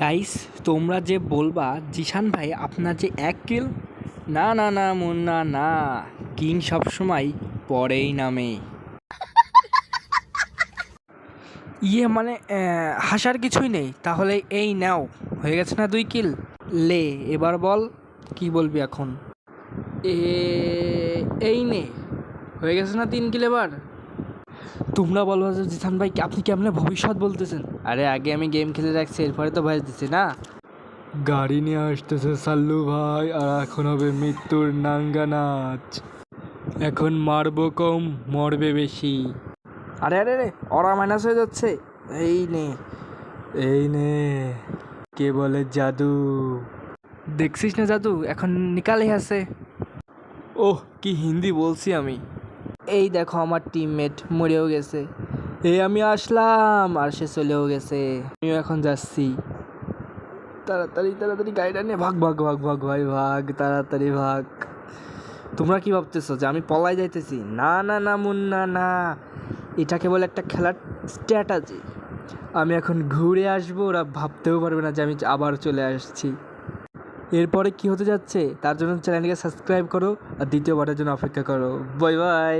Guys তোমরা যে বলবা, জিশান ভাই, আপনার যে এক কিল না না না, মুন্না, না। কিং সবসময় পরেই নামে। ইয়ে মানে হাসার কিছুই নেই। তাহলে এই নাও, হয়ে গেছে না দুই কিল লে, এবার বল, কি বলবি এখন? এ, এই নে। হয়ে গেছে না তিন কিল এবার? তোমরা বলো যে জিসান ভাই আপনি কেমনে ভবিষ্যৎ বলতেছেন? আরে আগে আমি গেম খেলে রাখছি এরপরে তো ভয়েস দিচ্ছি না? গাড়ি নিয়ে আসতেছে সাল্লু ভাই আর এখন হবে মৃত্যুর নাঙ্গা নাচ এখন মারবো কম মরবে বেশি। আরে আরে রে অরা মাইনাস হয়ে যাচ্ছে। এই নে। এই নে। কে বলে জাদু? দেখছিস না জাদু? এখন নিকালে আছে। ওহ কি হিন্দি বলছি আমি। এই দেখো আমার টিমমেট মরেও গেছে। এই আমি আসলাম, আর সে চলেও গেছে। আমিও এখন যাচ্ছি। তাড়াতাড়ি তাড়াতাড়ি গাড়িটা নিয়ে ভাগ ভাগ ভাগ ভাগ, ভাই, ভাগ, তাড়াতাড়ি ভাগ। তোমরা কি ভাবতেছো যে আমি পলাই যাইতেছি? না না না, মুন্না, না। এটা কেবল একটা খেলার স্ট্র্যাটাজি আমি এখন ঘুরে আসব, ওরা ভাবতেও পারবে না যে আমি আবার চলে আসছি। এরপরে কি হতে যাচ্ছে? তার জন্য চ্যানেলটিকে সাবস্ক্রাইব করো, আর দ্বিতীয়বারের জন্য অপেক্ষা করো। Bye bye